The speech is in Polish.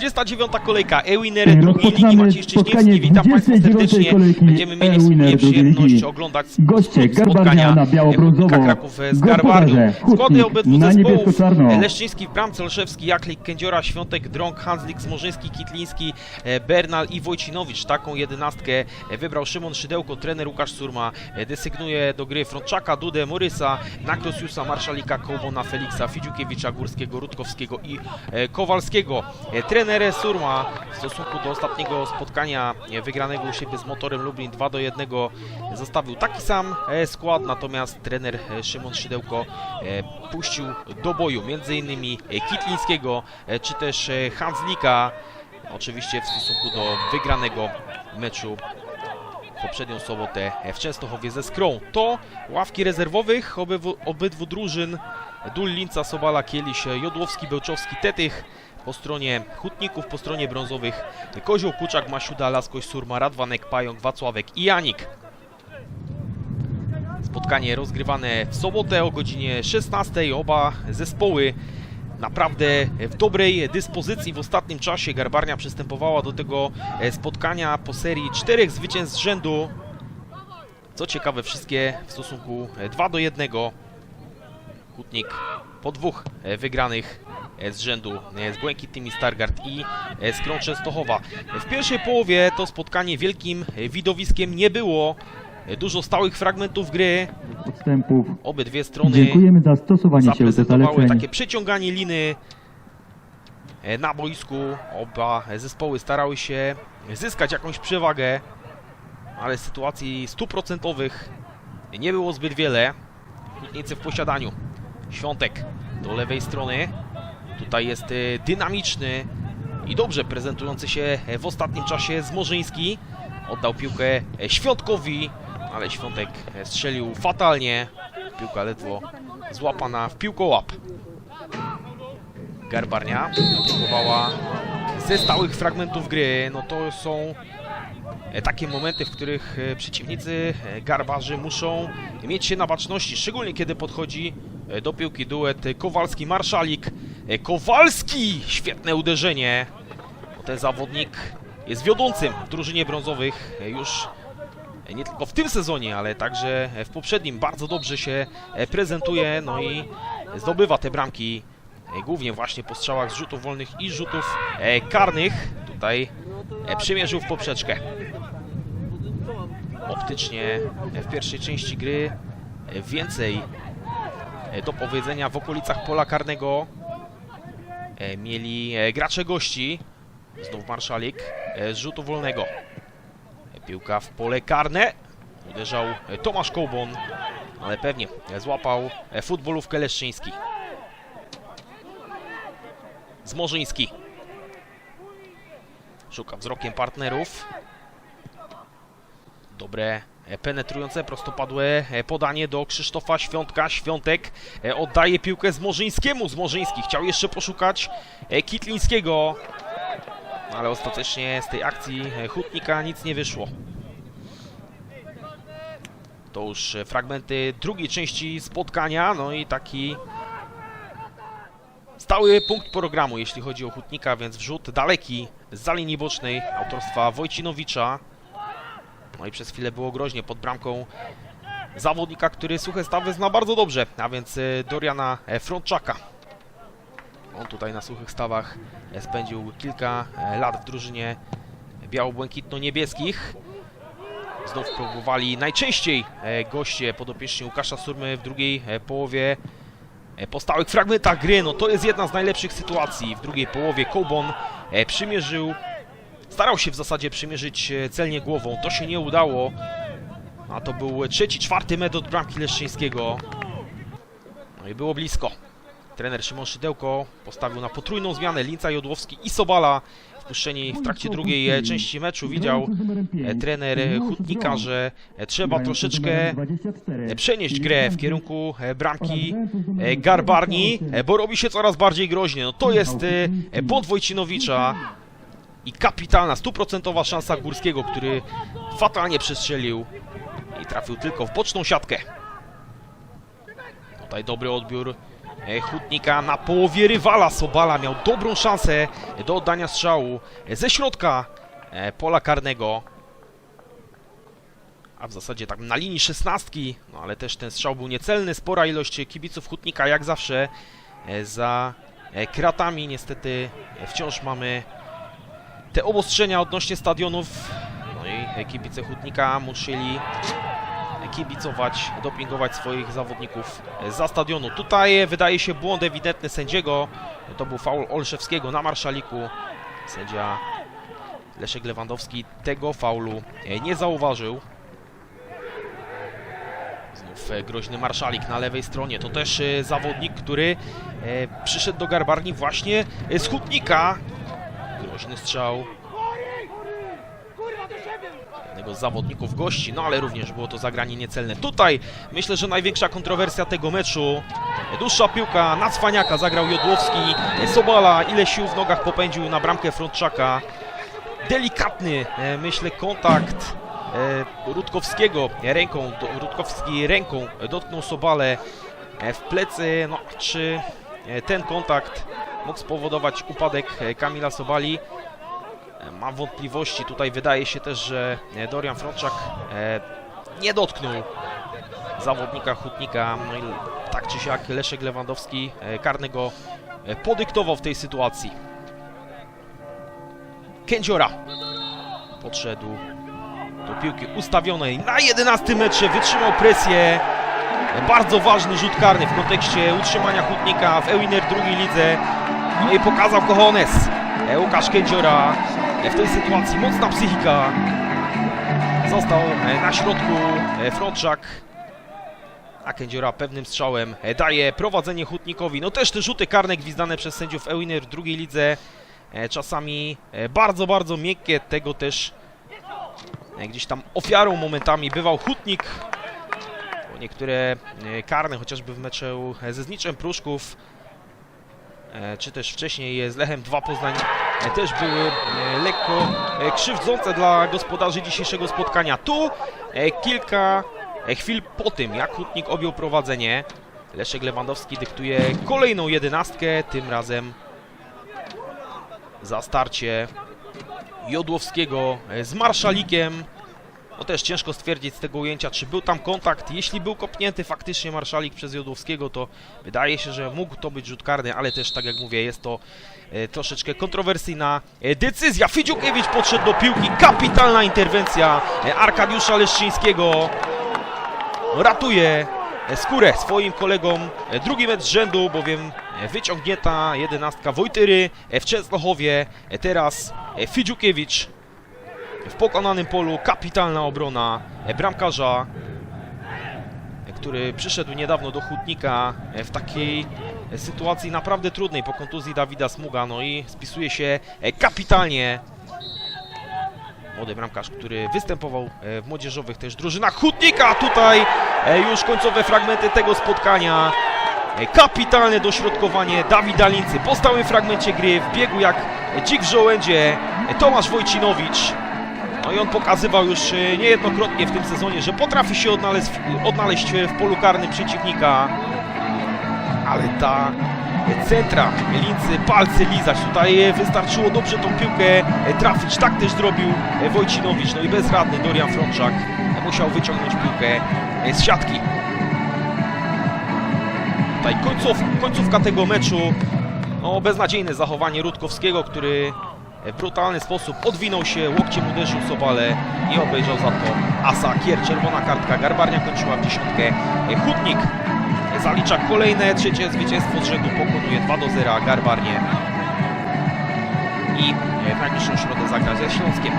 29. kolejka E-Winner drugiej ligi Maciej spotkanie Witam Państwa 29. serdecznie. Będziemy mieli wspólnie przyjemność oglądać Goście spotkania na biało-brązowo, Kraków z Garbarnią. Składy obydwu zespołów niebiesko-czarno. Leszczyński w bramce, Olszewski, Jaklik, Kędziora, Świątek, Drąg, Hanslik, Smorzyński, Kitliński, e, Bernal i Wojcinowicz. Taką jedenastkę e, wybrał Szymon Szydełko, trener Łukasz Surma. E, Desygnuje do gry Frączaka, Dudę, Morysa, Nakrosiusa, Marszalika, Kołbona, Feliksa, Fidziukiewicza, Górskiego, Rutkowskiego i e, Kowalskiego. E, Trener Surma w stosunku do ostatniego spotkania wygranego u siebie z Motorem Lublin 2 do 1 zostawił taki sam e, skład, natomiast trener e, Szymon Szydełko e, puścił do boju m.in. Kitlińskiego czy też Hanslika, oczywiście w stosunku do wygranego meczu poprzednią sobotę w Częstochowie ze Skrą. To ławki rezerwowych obydwu, obydwu drużyn Dul, Linca, Sobala, Kieliś, Jodłowski, Bełczowski, Tetych. Po stronie Hutników, po stronie brązowych Kozioł, Kuczak, Masiuda, Laskoś, Surma, Radwanek, Pająk, Wacławek i Janik. Spotkanie rozgrywane w sobotę o godzinie 16. Oba zespoły naprawdę w dobrej dyspozycji w ostatnim czasie. Garbarnia przystępowała do tego e, spotkania po serii czterech zwycięstw z rzędu. Co ciekawe, wszystkie w stosunku e, 2 do 1. Hutnik po dwóch e, wygranych e, z rzędu e, z Błękitnymi Stargard i e, z Krą Częstochowa. W pierwszej połowie to spotkanie wielkim e, widowiskiem nie było. E, Dużo stałych fragmentów gry. Odstępów. Obydwie strony Dziękujemy za stosowanie się do zaleceń. takie przeciąganie liny e, na boisku. Oba zespoły starały się zyskać jakąś przewagę, ale sytuacji stuprocentowych nie było zbyt wiele. Hutnicy w posiadaniu. Świątek do lewej strony. Tutaj jest e, dynamiczny i dobrze prezentujący się w ostatnim czasie Zmorzyński. Oddał piłkę e, Świątkowi, ale Świątek e, strzelił fatalnie. Piłka ledwo złapana w piłkołap. Garbarnia próbowała ze stałych fragmentów gry. No to są e, takie momenty, w których przeciwnicy garbarzy muszą mieć się na baczności, szczególnie kiedy podchodzi do piłki duet Kowalski-Marszalik. E, Kowalski! Świetne uderzenie. Ten zawodnik jest wiodącym w drużynie brązowych e, już e, nie tylko w tym sezonie, ale także w poprzednim bardzo dobrze się prezentuje, no i zdobywa te bramki głównie właśnie po strzałach z rzutów wolnych i rzutów karnych. Tutaj przymierzył w poprzeczkę. Optycznie w pierwszej części gry więcej do powiedzenia w okolicach pola karnego mieli e, gracze gości. Znów Marszalik e, z rzutu wolnego. E, Piłka w pole karne. Uderzał e, Tomasz Kołbon, ale pewnie e, złapał e, futbolówkę Leszczyński. Zmorzyński. Szuka wzrokiem partnerów. Dobre, e, penetrujące, prostopadłe e, podanie do Krzysztofa Świątka. Świątek e, oddaje piłkę Zmorzyńskiemu. Zmorzyński chciał jeszcze poszukać e, Kitlińskiego, ale ostatecznie z tej akcji e, Hutnika nic nie wyszło. To już e, fragmenty drugiej części spotkania, no i taki stały punkt programu, jeśli chodzi o Hutnika, więc wrzut daleki z linii bocznej autorstwa Wojcinowicza. No i przez chwilę było groźnie pod bramką zawodnika, który suche stawy zna bardzo dobrze, a więc e, Doriana e, Frontczaka. On tutaj na suchych stawach e, spędził kilka lat w drużynie biało-błękitno-niebieskich. Znów próbowali najczęściej goście podopieczni Łukasza Surmy w drugiej połowie po stałych fragmentach gry. No to jest jedna z najlepszych sytuacji. W drugiej połowie Kołbon e, przymierzył, starał się w zasadzie przymierzyć e, celnie głową. To się nie udało. A to był trzeci, czwarty metr od bramki Leszczyńskiego. No i było blisko. Trener Szymon Szydełko postawił na potrójną zmianę Linca, Jodłowski i Sobala. Wpuszczeni w trakcie drugiej e, części meczu widział e, trener Hutnika, że trzeba troszeczkę przenieść grę w kierunku bramki Garbarni, bo robi się coraz bardziej groźnie. No to jest błąd Wojcinowicza i kapitalna, stuprocentowa szansa Górskiego, który fatalnie przestrzelił i trafił tylko w boczną siatkę. Tutaj dobry odbiór e, Hutnika na połowie rywala. Sobala miał dobrą szansę do oddania strzału ze środka e, pola karnego. A w zasadzie tak na linii szesnastki, no ale też ten strzał był niecelny. Spora ilość kibiców Hutnika jak zawsze e, za kratami. Niestety wciąż mamy te obostrzenia odnośnie stadionów. No i kibice Hutnika musieli kibicować, dopingować swoich zawodników za stadionu. Tutaj wydaje się błąd ewidentny sędziego. To był faul Olszewskiego na Marszaliku. Sędzia Leszek Lewandowski tego faulu nie zauważył. Znów groźny Marszalik na lewej stronie. To też e, zawodnik, który e, przyszedł do Garbarni właśnie z Hutnika. Groźny strzał jednego z zawodników gości, no ale również było to zagranie niecelne. Tutaj myślę, że największa kontrowersja tego meczu. Dłuższa piłka na Cwaniaka, zagrał Jodłowski. Sobala ile sił w nogach popędził na bramkę Frontczaka. Delikatny, e, myślę, kontakt e, Rutkowskiego ręką, Rutkowski ręką dotknął Sobalę e, w plecy. No, czy e, ten kontakt mógł spowodować upadek e, Kamila Sobali? E, Mam wątpliwości. Tutaj wydaje się też, że e, Dorian Frączak nie dotknął zawodnika Hutnika. No i tak czy siak Leszek Lewandowski karnego podyktował w tej sytuacji. Kędziora podszedł do piłki ustawionej na 11 metrze, wytrzymał presję. Bardzo ważny rzut karny w kontekście utrzymania Hutnika w Ewiner drugiej lidze. No i pokazał Kochones. E, Łukasz Kędziora w tej sytuacji mocna psychika. Został e, na środku e, Frączak. A Kędziora pewnym strzałem e, daje prowadzenie Hutnikowi. No też te rzuty karne gwizdane przez sędziów Ewiner w drugiej lidze. Czasami bardzo, bardzo miękkie. Tego też gdzieś tam ofiarą momentami bywał Hutnik. Niektóre e, karne, chociażby w meczu e, ze Zniczem Pruszków, e, czy też wcześniej z Lechem 2 Poznań też były lekko krzywdzące dla gospodarzy dzisiejszego spotkania. Tu kilka chwil po tym, jak Hutnik objął prowadzenie, Leszek Lewandowski dyktuje kolejną jedenastkę, tym razem za starcie Jodłowskiego z Marszalikiem. No też ciężko stwierdzić z tego ujęcia, czy był tam kontakt. Jeśli był kopnięty faktycznie Marszalik przez Jodłowskiego, to wydaje się, że mógł to być rzut karny, ale też, tak jak mówię, jest to e, troszeczkę kontrowersyjna e, decyzja. Fidziukiewicz podszedł do piłki, kapitalna interwencja e, Arkadiusza Leszczyńskiego. Ratuje e, skórę swoim kolegom. E, Drugi mecz z rzędu, bowiem e, wyciągnięta jedenastka Wojtyry w Częstochowie. Teraz Fidziukiewicz w pokonanym polu. Kapitalna obrona bramkarza, który przyszedł niedawno do Hutnika e, w takiej sytuacji naprawdę trudnej po kontuzji Dawida Smuga. No i spisuje się e, kapitalnie młody bramkarz, który występował e, w młodzieżowych też drużynach Hutnika. Tutaj już końcowe fragmenty tego spotkania. Kapitalne dośrodkowanie Dawida Lincy po stałym fragmencie gry w biegu jak dzik w żołędzie Tomasz Wojcinowicz. No i on pokazywał już e, niejednokrotnie w tym sezonie, że potrafi się odnaleźć, odnaleźć w polu karnym przeciwnika. Ale ta centra Lincy, palce lizać. Tutaj e, wystarczyło dobrze tą piłkę e, trafić. Tak też zrobił e, Wojcinowicz. No i bezradny Dorian Frączak e, musiał wyciągnąć piłkę e, z siatki. Tutaj końcówka tego meczu. No, beznadziejne zachowanie Rutkowskiego, który w brutalny sposób odwinął się, łokciem uderzył Sobale i obejrzał za to Asa Kier. Czerwona kartka, Garbarnia kończyła w dziesiątkę. Hutnik zalicza kolejne trzecie zwycięstwo z rzędu, pokonuje 2 do 0 Garbarnię i w najbliższą środę zagra ze Śląskiem.